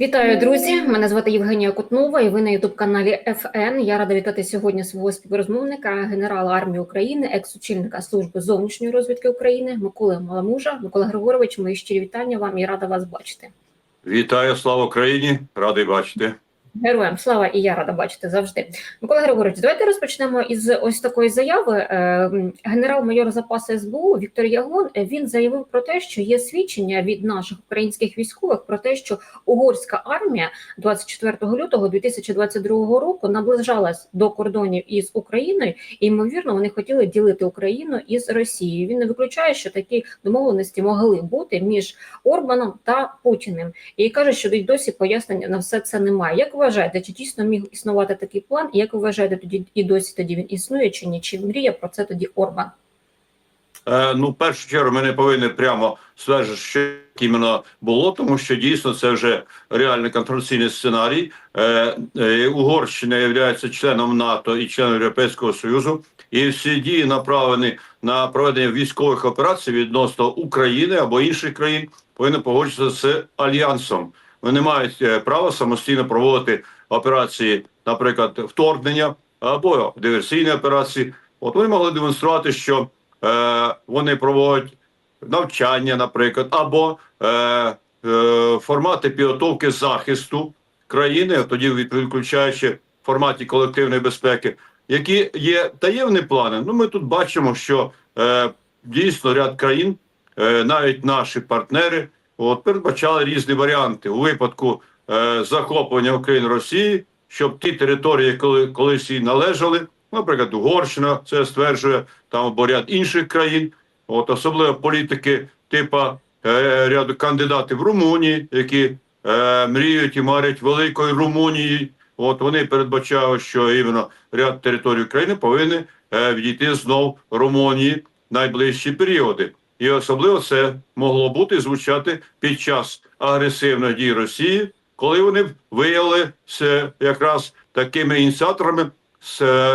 Вітаю, друзі! Мене звати Євгенія Кутнова, і ви на ютуб-каналі ФН. Я рада вітати сьогодні свого співрозмовника, генерала армії України, екс-очільника служби зовнішньої розвідки України Миколи Маламужа. Микола Григорович, мої щирі вітання вам і рада вас бачити. Вітаю, слава Україні! Радий бачити. Героям слава і я рада бачити завжди. Микола Григорович, давайте розпочнемо із ось такої заяви. Е, Генерал-майор запасу СБУ Віктор Ягон е, він заявив про те, що є свідчення від наших українських військових про те, що угорська армія 24 лютого 2022 року наближалась до кордонів із Україною, і ймовірно, вони хотіли ділити Україну із Росією. Він не виключає, що такі домовленості могли бути між Орбаном та Путіним, і каже, що досі пояснення на все це немає. Як вважаєте, чи дійсно міг існувати такий план? І як ви вважаєте, тоді і досі тоді він існує, чи ні? Чи мріє про це тоді Орбан? Е, ну, першу чергу, ми не повинні прямо стверджувати, що іменно було, тому що дійсно це вже реальний контраційний сценарій. Е, е, Угорщина є членом НАТО і членом Європейського Союзу, і всі дії направлені на проведення військових операцій відносно України або інших країн, повинні погодитися з альянсом. Вони мають е, право самостійно проводити операції, наприклад, вторгнення або диверсійні операції. От вони могли демонструвати, що е, вони проводять навчання, наприклад, або е, е, формати підготовки захисту країни, тоді відключаючи в форматі колективної безпеки, які є таємні плани. Ну, ми тут бачимо, що е, дійсно ряд країн, е, навіть наші партнери. От передбачали різні варіанти у випадку е, захоплення України Росії, щоб ті території, коли колись їй належали, наприклад, Угорщина це стверджує там або ряд інших країн, от особливо політики типа е, ряду кандидатів Румунії, які е, мріють і марять великої Румунії. От вони передбачають, що іменно ряд територій України повинні е, відійти знов Румунії в найближчі періоди. І особливо це могло бути звучати під час агресивної дії Росії, коли вони виявилися якраз такими ініціаторами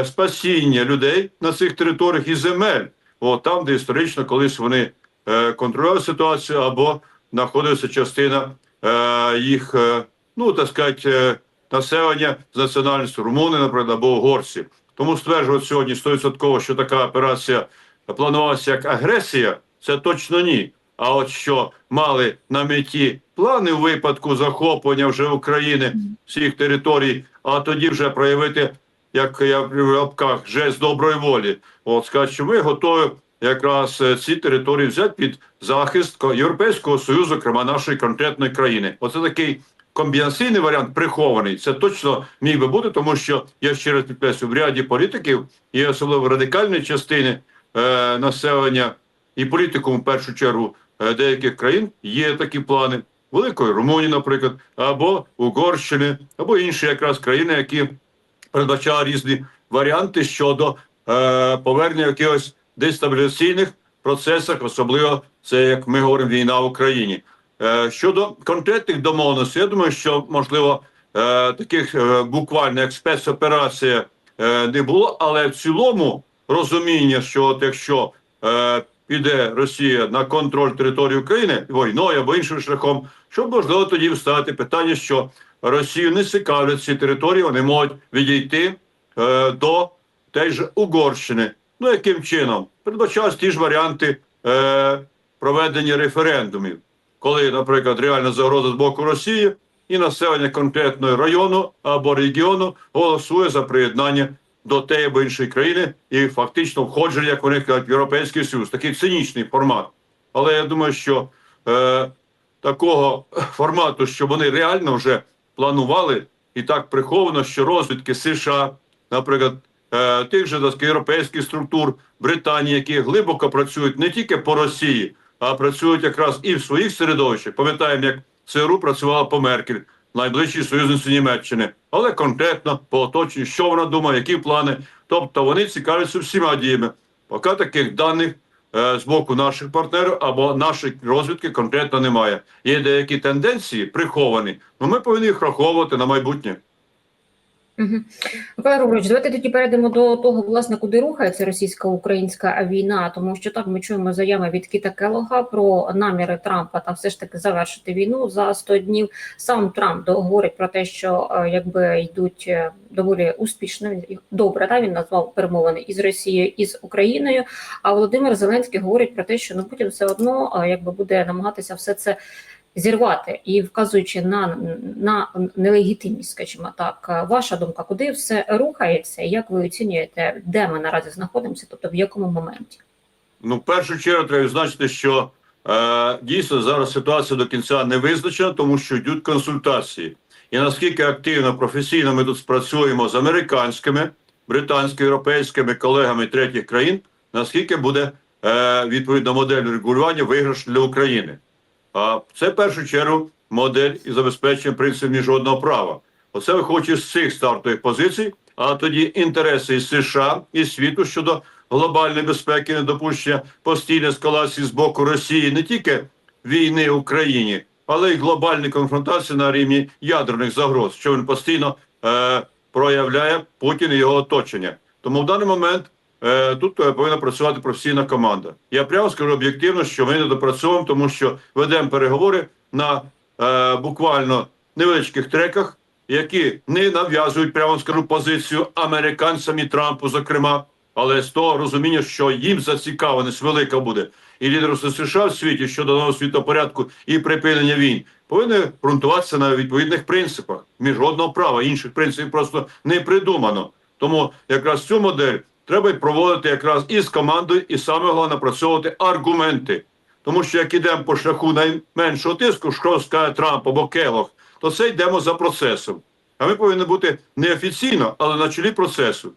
спасіння людей на цих територіях і земель, от там, де історично колись вони е, контролювали ситуацію або знаходилася частина е, їх, е, ну так сказати, населення з національністю румуни, наприклад, або угорці. Тому стверджувати сьогодні 100%, що така операція планувалася як агресія це точно ні. А от що мали на меті плани у випадку захоплення вже України всіх територій, а тоді вже проявити, як я в лапках, жест доброї волі. От сказати, що ми готові якраз е, ці території взяти під захист Європейського союзу, зокрема нашої конкретної країни. Оце такий комбінаційний варіант прихований. Це точно міг би бути, тому що я ще раз підкреслю, в ряді політиків і особливо радикальної частини е, населення і політикум в першу чергу е, деяких країн є такі плани великої Румунії, наприклад, або Угорщини, або інші якраз країни, які передбачали різні варіанти щодо е, повернення якихось дестабілізаційних процесах, особливо це як ми говоримо війна в Україні. Е, щодо конкретних домовленостей, я думаю, що можливо е, таких е, буквально як спецоперація е, не було, але в цілому розуміння, що от якщо е, піде Росія на контроль території України війною або іншим шляхом, щоб можливо тоді вставити питання, що Росію не цікавлять ці території, вони можуть відійти е, до теж Угорщини. Ну яким чином передбачались ті ж варіанти е, проведення референдумів, коли, наприклад, реальна загроза з боку Росії і населення конкретного району або регіону голосує за приєднання до тієї або іншої країни і фактично входження, як вони кажуть, в Європейський Союз. Такий цинічний формат. Але я думаю, що е, такого формату, що вони реально вже планували і так приховано, що розвідки США, наприклад, е, тих же так, європейських структур Британії, які глибоко працюють не тільки по Росії, а працюють якраз і в своїх середовищах. Пам'ятаємо, як ЦРУ працювала по Меркель найближчій союзниці Німеччини, але конкретно по оточенню, що вона думає, які плани. Тобто вони цікавляться всіма діями. Поки таких даних е, з боку наших партнерів або нашої розвідки конкретно немає. Є деякі тенденції приховані, але ми повинні їх враховувати на майбутнє. Угу. Микола Григорович, давайте тоді перейдемо до того, власне, куди рухається російсько-українська війна, тому що так ми чуємо заяви від Кіта Келога про наміри Трампа та все ж таки завершити війну за 100 днів. Сам Трамп говорить про те, що е, якби йдуть е, доволі успішно, він добре, та він назвав перемовини із Росією і з Україною. А Володимир Зеленський говорить про те, що ну Путін все одно е, якби буде намагатися все це зірвати і вказуючи на, на нелегітимність, скажімо так, ваша думка, куди все рухається, і як ви оцінюєте, де ми наразі знаходимося, тобто в якому моменті? Ну, в першу чергу треба відзначити, що е, дійсно зараз ситуація до кінця не визначена, тому що йдуть консультації. І наскільки активно, професійно ми тут спрацюємо з американськими, британськими, європейськими колегами третіх країн, наскільки буде е, відповідна модель регулювання виграш для України. А це в першу чергу модель і забезпечення принципів міжнародного права. Оце виходить з цих стартових позицій, а тоді інтереси і США і світу щодо глобальної безпеки, недопущення постійної ескалації з боку Росії не тільки війни в Україні, але й глобальної конфронтації на рівні ядерних загроз, що він постійно е, проявляє Путін і його оточення. Тому в даний момент тут е, повинна працювати професійна команда. Я прямо скажу об'єктивно, що ми не допрацьовуємо, тому що ведемо переговори на е, буквально невеличких треках, які не нав'язують прямо скажу позицію американцям і Трампу, зокрема, але з того розуміння, що їм зацікавленість велика буде, і лідерство США в світі щодо нового світопорядку і припинення війн повинні ґрунтуватися на відповідних принципах міжнародного права. Інших принципів просто не придумано. Тому якраз цю модель треба проводити якраз із командою, і саме головне напрацьовувати аргументи. Тому що як ідемо по шляху найменшого тиску, що скаже Трамп або Келох, то це йдемо за процесом. А ми повинні бути неофіційно, але на чолі процесу,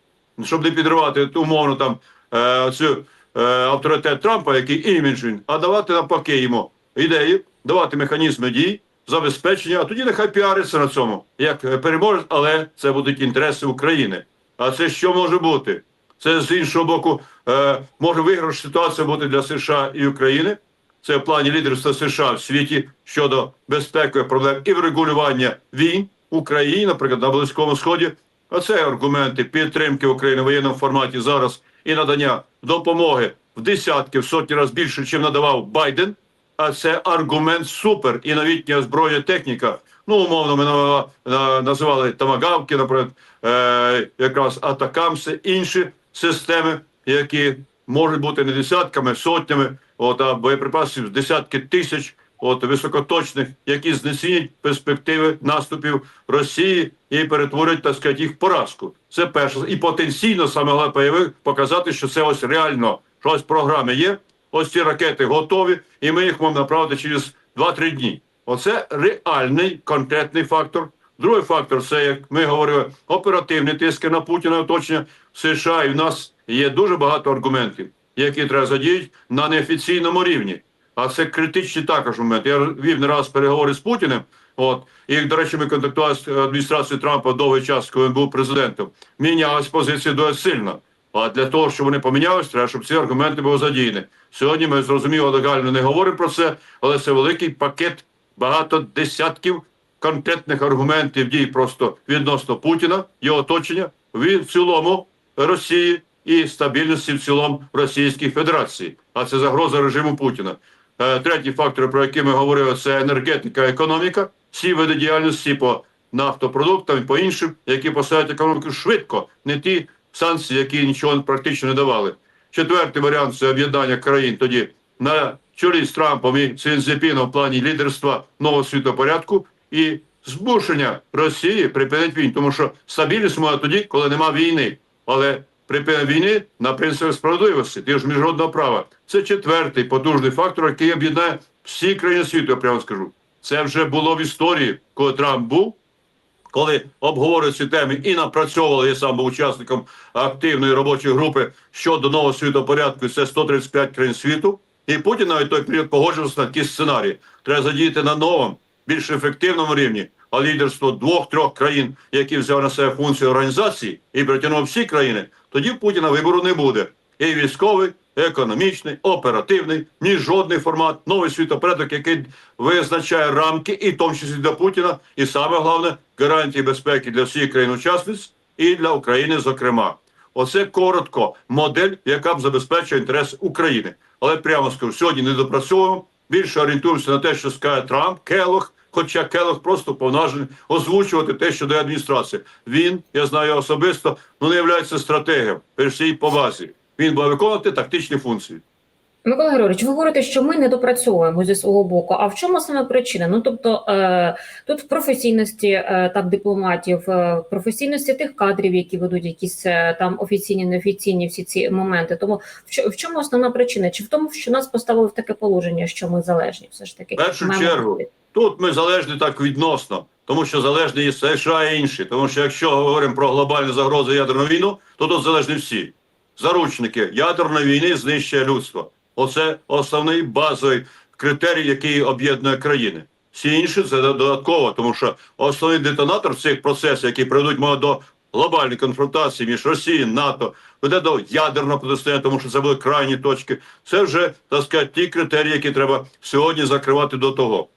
щоб не підривати умовно там е, цю е, авторитет Трампа, який імідж він, а давати навпаки йому ідеї, давати механізми дій, забезпечення, а тоді нехай піариться на цьому, як переможець, але це будуть інтереси України. А це що може бути? Це з іншого боку е, може виграш ситуація бути для США і України. Це в плані лідерства США в світі щодо безпекових проблем і врегулювання війн в Україні, наприклад, на Близькому Сході. Оце аргументи підтримки України в воєнному форматі зараз і надання допомоги в десятки, в сотні разів більше, чим надавав Байден. А це аргумент супер. І новітня зброя техніка. Ну, умовно, ми на- на- називали тамагавки, наприклад, е, якраз атакамси, інші системи, які можуть бути не десятками, сотнями, от, а боєприпасів десятки тисяч, от високоточних, які знецінять перспективи наступів Росії і перетворять, так сказати, їх поразку. Це перше. І потенційно саме головне показати, що це ось реально, що ось програми є, ось ці ракети готові, і ми їх можемо направити через 2-3 дні. Оце реальний конкретний фактор. Другий фактор це, як ми говорили, оперативні тиски на Путіна оточення США. І в нас є дуже багато аргументів, які треба задіяти на неофіційному рівні. А це критичні також моменти. Я вів не раз переговори з Путіним. От і до речі, ми контактували з адміністрацією Трампа довгий час, коли він був президентом. Мінялась позиція дуже сильно. А для того, щоб вони помінялись, треба, щоб ці аргументи були задіяні. Сьогодні ми зрозуміло легально не говоримо про це, але це великий пакет, багато десятків конкретних аргументів дій просто відносно Путіна, його оточення, в цілому Росії і стабільності в цілому Російській Федерації. А це загроза режиму Путіна. Е, Третій фактор, про який ми говорили, це енергетика, економіка. Всі види діяльності по нафтопродуктам і по іншим, які поставлять економіку швидко, не ті санкції, які нічого практично не давали. Четвертий варіант це об'єднання країн тоді на чолі з Трампом і Цзіньпіном в плані лідерства нового світопорядку і змушення Росії припинити війну, тому що стабільність має тоді, коли нема війни. Але припинення війни на принципі справедливості, ти ж міжнародного права. Це четвертий потужний фактор, який об'єднає всі країни світу, я прямо скажу. Це вже було в історії, коли Трамп був коли обговорювали ці теми і напрацьовували, я сам був учасником активної робочої групи щодо нового світопорядку, це 135 країн світу. І Путін навіть той період погоджувався на ті сценарії. Треба задіяти на новому, більш ефективному рівні, а лідерство двох-трьох країн, які взяли на себе функцію організації і притягнув всі країни, тоді Путіна вибору не буде. І військовий, економічний, оперативний, міжнародний формат, новий світопорядок, який визначає рамки, і в тому числі для Путіна, і саме головне гарантії безпеки для всіх країн-учасниць і для України, зокрема. Оце коротко модель, яка б забезпечує інтерес України. Але прямо скажу, сьогодні не допрацьовуємо. Більше орієнтуємося на те, що скаже Трамп, Келох. Хоча Келох просто повноважений озвучувати те, що дає адміністрація. Він, я знаю особисто, ну не є стратегом при всій повазі. Він буде виконувати тактичні функції. Микола Григорович, ви говорите, що ми не допрацьовуємо зі свого боку. А в чому саме причина? Ну тобто е, тут в професійності е, так дипломатів, е, в професійності тих кадрів, які ведуть якісь там офіційні, неофіційні всі ці моменти. Тому в, в чому основна причина? Чи в тому, що нас поставили в таке положення, що ми залежні, все ж таки В першу Маємо чергу. бути. Тут ми залежні так відносно, тому що залежні і США і інші. Тому що якщо говоримо про глобальні загрози ядерну війну, то тут залежні всі. Заручники ядерної війни знищує людство. Оце основний базовий критерій, який об'єднує країни. Всі інші це додатково, тому що основний детонатор цих процесів, які приведуть мова до глобальної конфронтації між Росією, НАТО, веде до ядерного протистояння, тому що це були крайні точки. Це вже так сказати, ті критерії, які треба сьогодні закривати до того.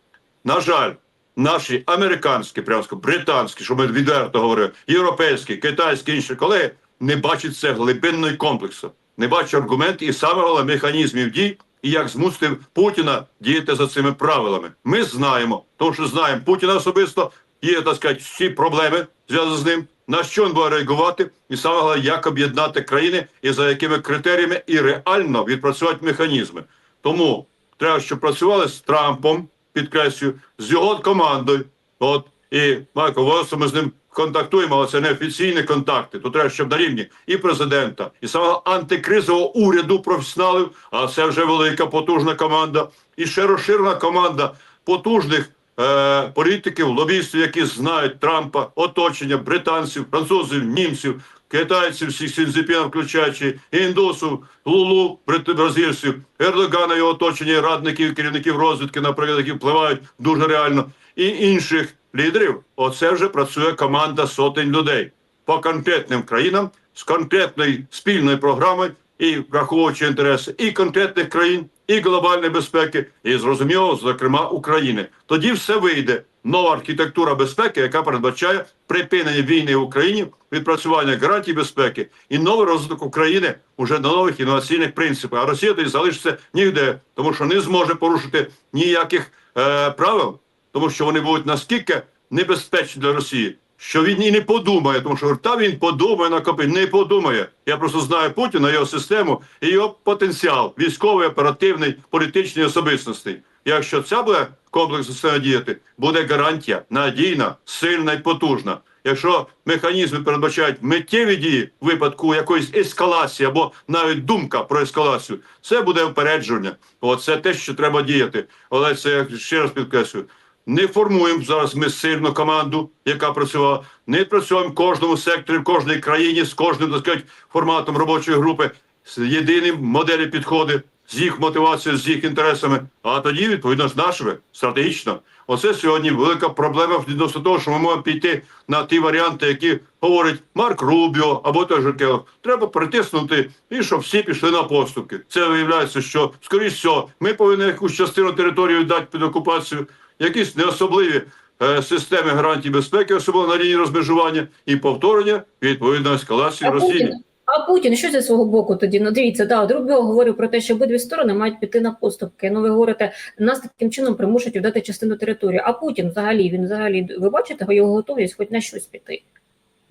На жаль, наші американські, прямо британські, що ми відверто говоримо, європейські, китайські інші колеги не бачать це глибинної комплексу, не бачать аргументів і саме головне механізмів дій, і як змусити Путіна діяти за цими правилами. Ми знаємо, тому що знаємо Путіна особисто, є так сказати, всі проблеми зв'язані з ним. На що він буде реагувати, і саме головне, як об'єднати країни і за якими критеріями і реально відпрацювати механізми. Тому треба, щоб працювали з Трампом, підкреслюю, з його командою. От і Майкл Волосо, ми з ним контактуємо, але це не офіційні контакти. То треба, щоб на рівні і президента, і самого антикризового уряду професіоналів, а це вже велика потужна команда, і ще розширена команда потужних е, політиків, лобістів, які знають Трампа, оточення британців, французів, німців, китайців, всіх Сінзіпіна, включаючи індусів, Лулу, бразильців, Ердогана, його оточення, радників, керівників розвідки, наприклад, які впливають дуже реально, і інших лідерів. Оце вже працює команда сотень людей по конкретним країнам з конкретною спільною програмою і враховуючи інтереси і конкретних країн, і глобальної безпеки, і зрозуміло, зокрема України. Тоді все вийде. Нова архітектура безпеки, яка передбачає припинення війни в Україні, відпрацювання гарантій безпеки і новий розвиток України уже на нових інноваційних принципах. А Росія тоді залишиться ніде, тому що не зможе порушити ніяких е, правил, тому що вони будуть наскільки небезпечні для Росії, що він і не подумає, тому що та він подумає накопить, не подумає. Я просто знаю Путіна, його систему і його потенціал військовий, оперативний, політичний особистості. Якщо ця буде комплексно система діяти, буде гарантія надійна, сильна і потужна. Якщо механізми передбачають миттєві дії в випадку якоїсь ескалації або навіть думка про ескалацію, це буде упередження. Оце те, що треба діяти. Але це я ще раз підкреслюю. Не формуємо зараз ми сильну команду, яка працювала. Не працюємо в кожному секторі, в кожній країні з кожним так сказати, форматом робочої групи, з єдиним моделі підходи, з їх мотивацією, з їх інтересами. А тоді, відповідно, з нашими стратегічно. Оце сьогодні велика проблема відносно того, що ми можемо піти на ті варіанти, які говорить Марк Рубіо або той же Треба притиснути і щоб всі пішли на поступки. Це виявляється, що скоріш всього ми повинні якусь частину території дати під окупацію, якісь неособливі е, системи гарантій безпеки, особливо на лінії розмежування, і повторення відповідно ескалації Росії. Путін, а Путін що зі свого боку тоді? Ну дивіться, да, от Рубіо говорив про те, що обидві сторони мають піти на поступки. Ну ви говорите, нас таким чином примушують віддати частину території. А Путін взагалі він взагалі ви бачите його готовність хоч на щось піти?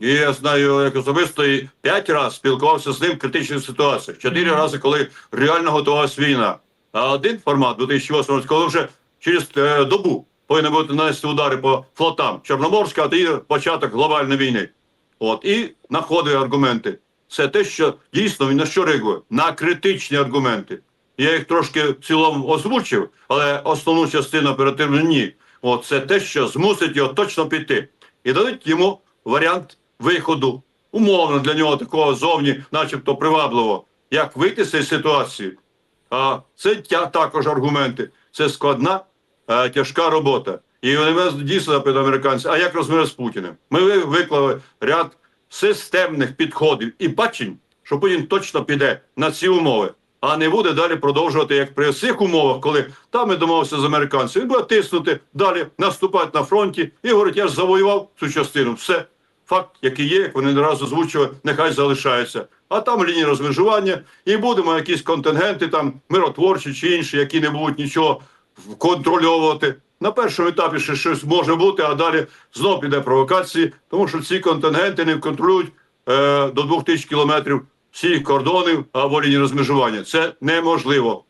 І я знаю, як особисто і п'ять разів спілкувався з ним в критичних ситуаціях. Чотири Мгм. рази, коли реально готувалась війна. А один формат 2008 році, коли вже через е, добу повинні бути нанести удари по флотам Чорноморська, а тоді початок глобальної війни. От і знаходить аргументи. Це те, що дійсно він на що реагує? На критичні аргументи. Я їх трошки в цілому озвучив, але основну частину оперативно ні. От це те, що змусить його точно піти. І дадуть йому варіант виходу, умовно для нього такого зовні, начебто привабливо, як вийти з цієї ситуації. А це також аргументи. Це складна, е, тяжка робота. І вони дійсно запитують американці, а як розмовляти з Путіним? Ми виклали ряд системних підходів і бачень, що Путін точно піде на ці умови. а не буде далі продовжувати як при цих умовах, коли там ми домовився з американцями. Він буде тиснути далі, наступати на фронті і говорить, я ж завоював цю частину. Все. Факт, який є, як вони не разу озвучували, нехай залишається. А там лінії розмежування, і будемо якісь контингенти, там миротворчі чи інші, які не будуть нічого контрольовувати. На першому етапі ще щось може бути, а далі знов піде провокації, тому що ці контингенти не контролюють е, до 2000 кілометрів всіх кордонів або лінії розмежування. Це неможливо.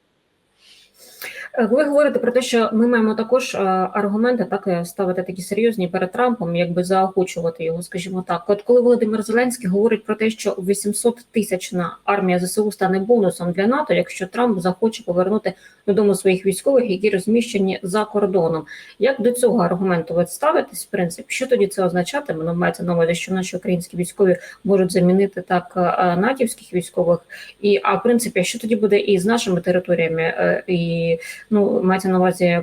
Е, Ви говорите про те, що ми маємо також е, аргументи так е, ставити такі серйозні перед Трампом, якби заохочувати його, скажімо так. От коли Володимир Зеленський говорить про те, що 800 тисячна армія ЗСУ стане бонусом для НАТО, якщо Трамп захоче повернути додому своїх військових, які розміщені за кордоном. Як до цього аргументу ви ставитесь? В принципі, що тоді це означатиме? Ну, мається на увазі, що наші українські військові можуть замінити так натівських військових, і а в принципі, що тоді буде і з нашими територіями, і ну мається на увазі,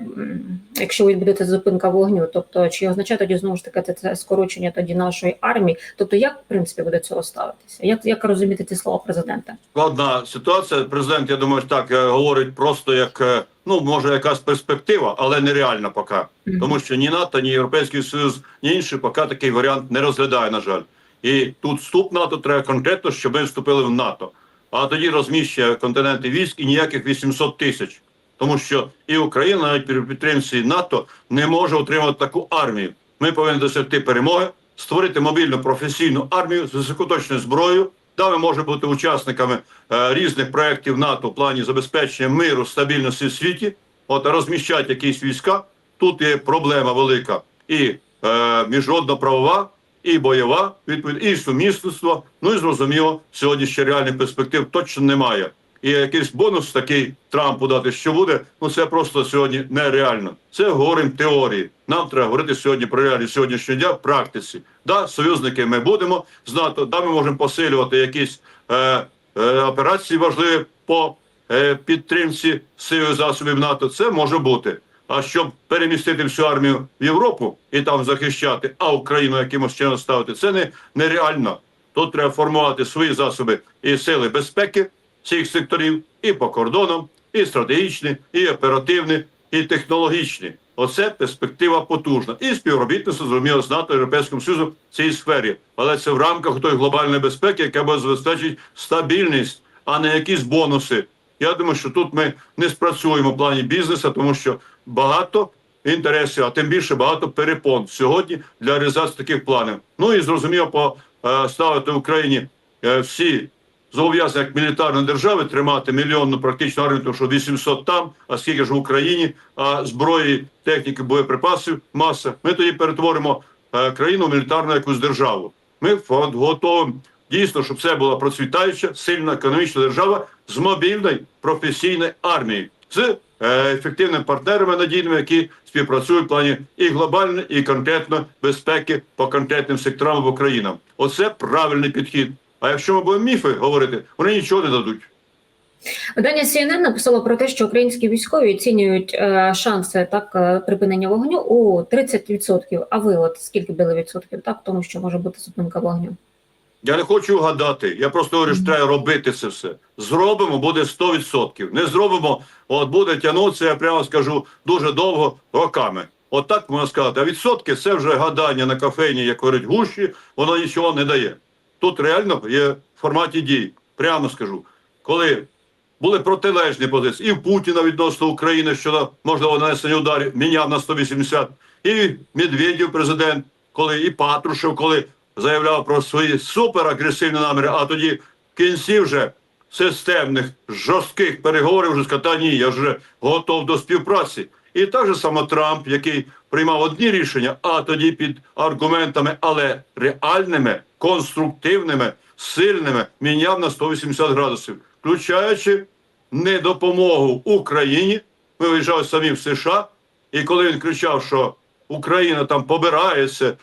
якщо відбудеться зупинка вогню, тобто чи означає тоді знову ж таки це, це скорочення тоді нашої армії? Тобто, як в принципі буде цього ставитися? Як, як розуміти ці слова президента? Складна ситуація. Президент, я думаю, так е, говорить просто як е, ну може якась перспектива, але нереальна поки. Мгм. Тому що ні НАТО, ні Європейський Союз, ні інші поки такий варіант не розглядає, на жаль. І тут вступ НАТО треба конкретно, щоб ми вступили в НАТО. А тоді розміщення континенти військ і ніяких 800 тисяч. Тому що і Україна, навіть при підтримці НАТО, не може отримати таку армію. Ми повинні досягти перемоги, створити мобільну професійну армію з високоточною зброєю. Да, ми можемо бути учасниками е, різних проєктів НАТО в плані забезпечення миру, стабільності в світі. От розміщати якісь війська. Тут є проблема велика і е, міжнародно-правова, і бойова відповідь, і сумісництво. Ну і зрозуміло, сьогодні ще реальних перспектив точно немає. І якийсь бонус такий Трампу дати, що буде, ну це просто сьогодні нереально. Це говоримо теорії. Нам треба говорити сьогодні про реалії сьогоднішнього дня в практиці. Да, союзники ми будемо з НАТО, да, ми можемо посилювати якісь е, е, операції важливі по е, підтримці сил засобів НАТО. Це може бути. А щоб перемістити всю армію в Європу і там захищати, а Україну якимось чином ставити, це не нереально. Тут треба формувати свої засоби і сили безпеки всіх секторів, і по кордонам, і стратегічні, і оперативні, і технологічні. Оце перспектива потужна. І співробітництво зрозуміло з НАТО Європейським Союзом в цій сфері. Але це в рамках тої глобальної безпеки, яка буде забезпечить стабільність, а не якісь бонуси. Я думаю, що тут ми не спрацюємо в плані бізнесу, тому що багато інтересів, а тим більше багато перепон сьогодні для реалізації таких планів. Ну і зрозуміло, поставити Україні е, всі зобов'язання як мілітарної держави тримати мільйонну практично армію, тому що 800 там, а скільки ж в Україні, а зброї, техніки, боєприпасів, маса. Ми тоді перетворимо е, країну в мілітарну якусь державу. Ми готові дійсно, щоб це була процвітаюча, сильна економічна держава з мобільною професійною армією, з е, ефективними партнерами надійними, які співпрацюють в плані і глобальної, і конкретно безпеки по конкретним секторам в Українам. Оце правильний підхід. А якщо ми будемо міфи говорити, вони нічого не дадуть. Видання CNN написало про те, що українські військові оцінюють е, шанси так е, припинення вогню у 30%. А ви от скільки дали відсотків так, тому що може бути зупинка вогню? Я не хочу гадати. Я просто говорю, що треба робити це все. Зробимо, буде 100%. Не зробимо, от буде тягнутися, я прямо скажу, дуже довго роками. От так можна сказати. А відсотки це вже гадання на кафейні, як говорять гущі, воно нічого не дає. Тут реально є в форматі дій. Прямо скажу, коли були протилежні позиції і в Путіна відносно України щодо можливо нанесення ударів, міняв на 180, і Медведєв президент, коли і Патрушев, коли заявляв про свої суперагресивні наміри, а тоді в кінці вже системних жорстких переговорів вже сказав, ні, я вже готов до співпраці. І так же само Трамп, який приймав одні рішення, а тоді під аргументами, але реальними, конструктивними, сильними, міняв на 180 градусів, включаючи недопомогу Україні. Ми виїжджали самі в США, і коли він кричав, що Україна там побирається, е,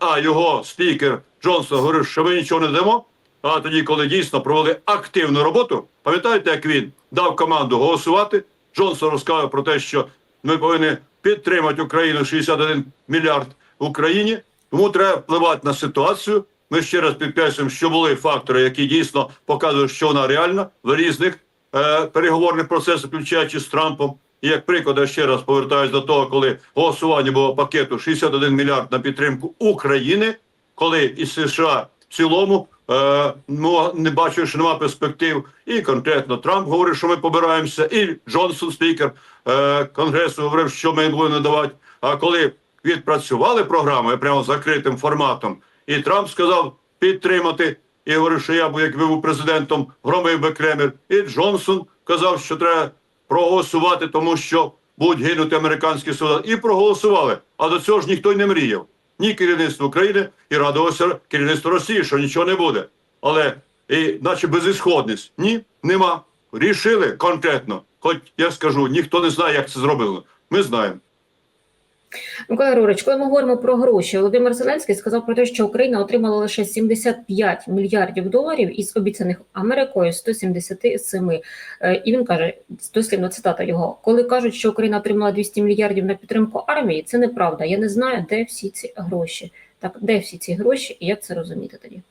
а його спікер Джонсон говорив, що ми нічого не дамо. А тоді, коли дійсно провели активну роботу, пам'ятаєте, як він дав команду голосувати? Джонсон розказав про те, що ми повинні підтримати Україну 61 мільярд в Україні. Тому треба впливати на ситуацію. Ми ще раз підкреслюємо, що були фактори, які дійсно показують, що вона реальна в різних е, переговорний процес, включаючи з Трампом. І як приклад, я ще раз повертаюся до того, коли голосування було пакету 61 мільярд на підтримку України, коли і США в цілому ну, не бачили, що немає перспектив, і конкретно Трамп говорив, що ми побираємося, і Джонсон, спікер е, Конгресу, говорив, що ми будемо надавати. А коли відпрацювали програму прямо закритим форматом, і Трамп сказав підтримати, і говорив, що я був, якби був президентом, громив би Кремль. І Джонсон казав, що треба проголосувати, тому що будуть гинути американські солдати. І проголосували. А до цього ж ніхто й не мріяв. Ні керівництво України і радувався керівництво Росії, що нічого не буде. Але і, наче безісходність. Ні, нема. Рішили конкретно. Хоч я скажу, ніхто не знає, як це зробили. Ми знаємо. Микола Григорович, коли ми говоримо про гроші, Володимир Зеленський сказав про те, що Україна отримала лише 75 мільярдів доларів із обіцяних Америкою 177. Е, І він каже, дослівно цитата його: коли кажуть, що Україна отримала 200 мільярдів на підтримку армії, це неправда. Я не знаю, де всі ці гроші. Так, де всі ці гроші, і як це розуміти тоді?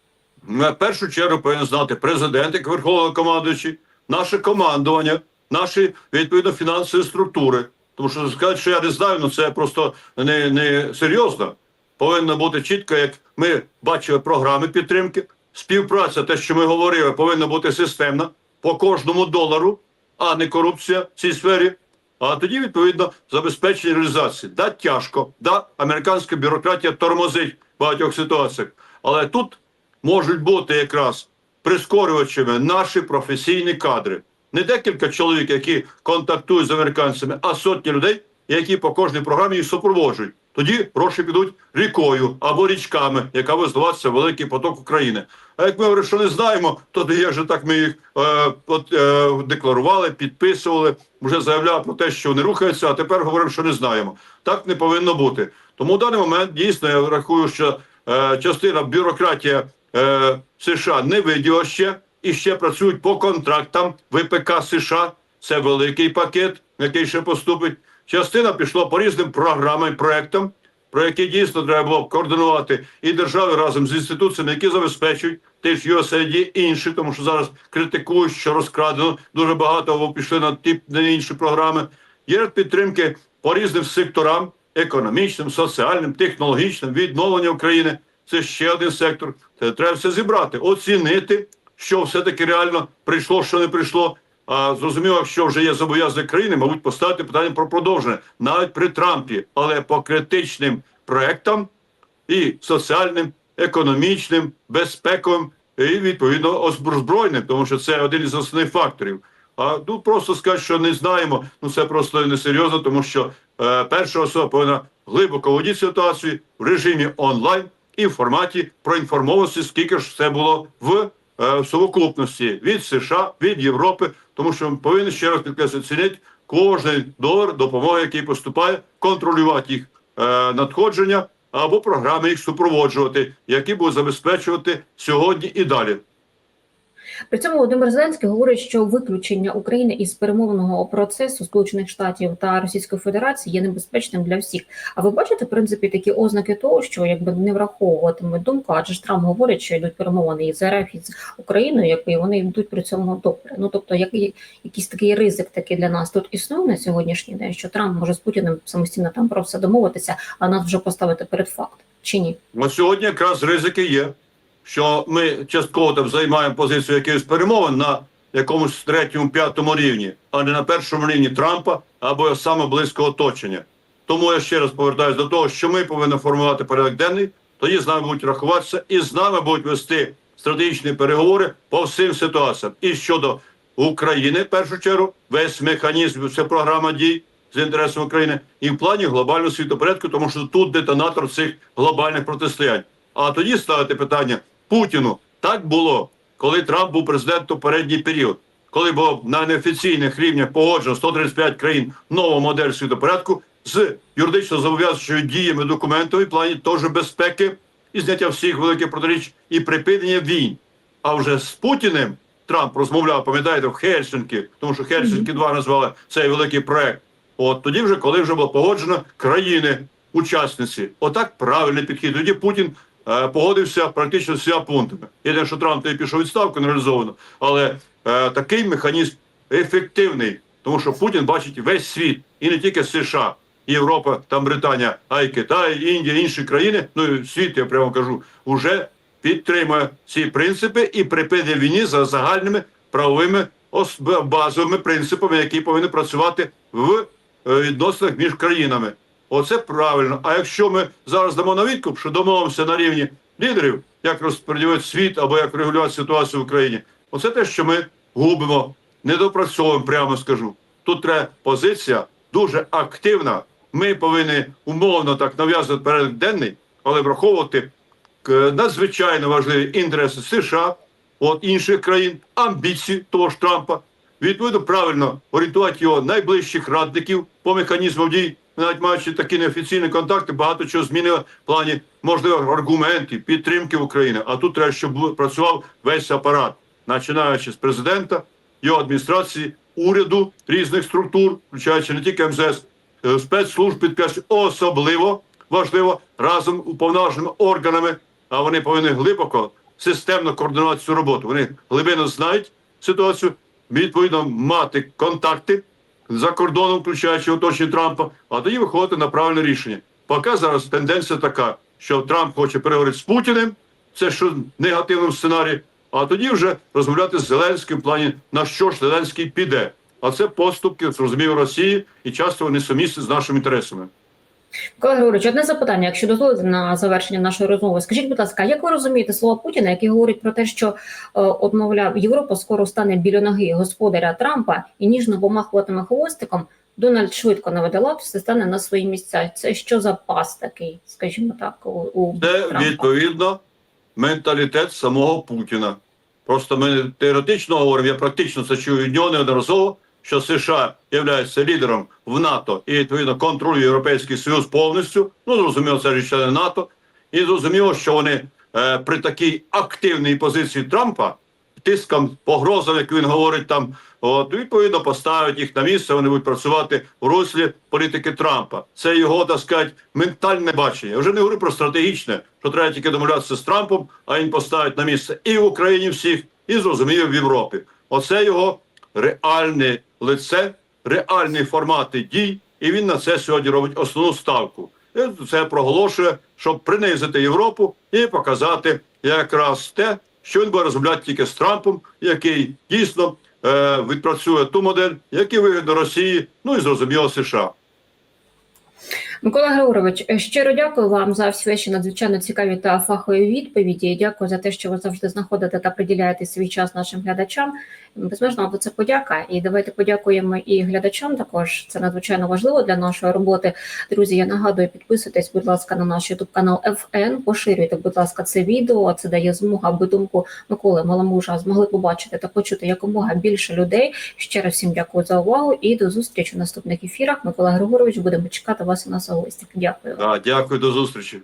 На першу чергу повинен знати президент, як верховний командуючий, наше командування, наші відповідно фінансові структури. Тому що сказати, що я не знаю, ну це просто не, не серйозно. Повинно бути чітко, як ми бачили програми підтримки. Співпраця, те, що ми говорили, повинна бути системна по кожному долару, а не корупція в цій сфері. А тоді, відповідно, забезпечення реалізації. Да, тяжко, да, американська бюрократія тормозить в багатьох ситуаціях. Але тут можуть бути якраз прискорювачами наші професійні кадри. Не декілька чоловік, які контактують з американцями, а сотні людей, які по кожній програмі їх супроводжують. Тоді гроші підуть рікою або річками, яка визнаватися великий поток України. А як ми говоримо, що не знаємо, то як же так ми їх е, от, е, декларували, підписували, вже заявляли про те, що вони рухаються, а тепер говоримо, що не знаємо. Так не повинно бути. Тому в даний момент дійсно я рахую, що е, частина бюрократія е, США не виділа ще і ще працюють по контрактам ВПК США. Це великий пакет, який ще поступить. Частина пішла по різним програмам, проектам, про які дійсно треба було координувати і держави разом з інституціями, які забезпечують теж USAID і інші, тому що зараз критикують, що розкрадено дуже багато або пішли на ті на інші програми. Є підтримки по різним секторам: економічним, соціальним, технологічним, відновлення України. Це ще один сектор. Це треба все зібрати, оцінити, що все-таки реально прийшло, що не прийшло. А зрозуміло, що вже є зобов'язання країни, мабуть, поставити питання про продовження навіть при Трампі, але по критичним проектам і соціальним, економічним, безпековим і відповідно озброєним, тому що це один із основних факторів. А тут просто сказати, що не знаємо, ну це просто несерйозно, тому що е, перша особа повинна глибоко володіти ситуацією в режимі онлайн і в форматі проінформованості, скільки ж це було в в совокупності від США, від Європи, тому що ми повинні ще раз підкреслити, цінити кожен долар допомоги, який поступає, контролювати їх е, надходження або програми їх супроводжувати, які будуть забезпечувати сьогодні і далі. При цьому Володимир Зеленський говорить, що виключення України із перемовного процесу Сполучених Штатів та Російської Федерації є небезпечним для всіх. А ви бачите, в принципі, такі ознаки того, що якби не враховуватиме думку, адже ж Трамп говорить, що йдуть перемовини із РФ із Україною, якби вони йдуть при цьому добре. Ну тобто, який якийсь такий ризик такий для нас тут існує на сьогоднішній день, що Трамп може з Путіним самостійно там про все домовитися, а нас вже поставити перед фактом чи ні? От сьогодні якраз ризики є, що ми частково там займаємо позицію якихось перемовин на якомусь третьому, п'ятому рівні, а не на першому рівні Трампа або саме близького оточення. Тому я ще раз повертаюся до того, що ми повинні формувати порядок денний, тоді з нами будуть рахуватися і з нами будуть вести стратегічні переговори по всім ситуаціям. І щодо України, в першу чергу, весь механізм, вся програма дій з інтересом України, і в плані глобального світопорядку, тому що тут детонатор цих глобальних протистоянь. А тоді ставити питання Путіну. Так було, коли Трамп був президентом передній період, коли було на неофіційних рівнях погоджено 135 країн нова модель світопорядку з юридично зобов'язуючими діями документами в плані теж безпеки і зняття всіх великих протиріч і припинення війн. А вже з Путіним Трамп розмовляв, пам'ятаєте, в Хельсинкі, тому що Хельсинкі 2 назвали цей великий проект. От тоді, вже коли вже було погоджено країни, учасниці, отак правильний підхід. Тоді Путін погодився практично з всіма пунктами. Єдине, що Трамп тоді пішов відставку, не реалізовано, але е, такий механізм ефективний, тому що Путін бачить весь світ і не тільки США, Європа, там Британія, а й Китай, Індія, інші країни. Ну і світ, я прямо кажу, уже підтримує ці принципи і припинення війні за загальними правовими базовими принципами, які повинні працювати в е, відносинах між країнами. Оце правильно. А якщо ми зараз дамо на відкуп, що домовимося на рівні лідерів, як розподілити світ або як регулювати ситуацію в Україні, оце те, що ми губимо, недопрацьовуємо, прямо скажу. Тут треба позиція дуже активна. Ми повинні умовно так нав'язувати порядок денний, але враховувати надзвичайно важливі інтереси США, от інших країн, амбіції того ж Трампа. Відповідно, правильно орієнтувати його найближчих радників по механізму дій, навіть маючи такі неофіційні контакти, багато чого змінило в плані можливих аргументів, підтримки України. А тут треба, щоб працював весь апарат, починаючи з президента, його адміністрації, уряду різних структур, включаючи не тільки МЗС, е, спецслужб підкреслю, особливо важливо разом уповноваженими органами, а вони повинні глибоко системно координувати цю роботу. Вони глибинно знають ситуацію, відповідно мати контакти за кордоном, включаючи оточення Трампа, а тоді виходити на правильне рішення. Поки зараз тенденція така, що Трамп хоче переговорити з Путіним, це що негативний сценарій, а тоді вже розмовляти з Зеленським в плані на що ж Зеленський піде. А це поступки, зрозуміло, Росії, і часто вони сумісні з нашими інтересами. Микола Григорович, одне запитання, якщо дозволите на завершення нашої розмови. Скажіть, будь ласка, як ви розумієте слова Путіна, який говорить про те, що е, от, мовляв, Європа скоро стане біля ноги господаря Трампа і ніжно помахуватиме хвостиком, Дональд швидко наведе лад, все стане на свої місця. Це що за пас такий, скажімо так, у, у Це Трампа? відповідно менталітет самого Путіна. Просто ми теоретично говоримо, я практично це чую від нього неодноразово, що США є лідером в НАТО і відповідно контролює Європейський Союз повністю. Ну зрозуміло, це ж члени НАТО. І зрозуміло, що вони е, при такій активній позиції Трампа, тиском, погрозам, як він говорить там, от відповідно поставить їх на місце. Вони будуть працювати в руслі політики Трампа. Це його так сказати, ментальне бачення. Я вже не говорю про стратегічне, що треба тільки домовлятися з Трампом, а він поставить на місце і в Україні всіх, і зрозуміло в Європі. Оце його реальне лице, реальні формати дій, і він на це сьогодні робить основну ставку. І це проголошує, щоб принизити Європу і показати якраз те, що він буде розробляти тільки з Трампом, який дійсно е, відпрацює ту модель, яка вигідна Росії, ну і зрозуміло США. Микола Григорович, щиро дякую вам за всі ваші надзвичайно цікаві та фахові відповіді. Дякую за те, що ви завжди знаходите та приділяєте свій час нашим глядачам. Безмежно це подяка. І давайте подякуємо і глядачам. Також це надзвичайно важливо для нашої роботи. Друзі, я нагадую, підписуйтесь, будь ласка, на наш ютуб канал ФН. Поширюйте, будь ласка, це відео. Це дає змогу, аби думку Миколи Маламужа змогли побачити та почути якомога більше людей. Ще раз всім дякую за увагу і до зустрічі в наступних ефірах. Микола Григорович, будемо чекати вас у нас у. Дякую. Да, дякую, до зустрічі.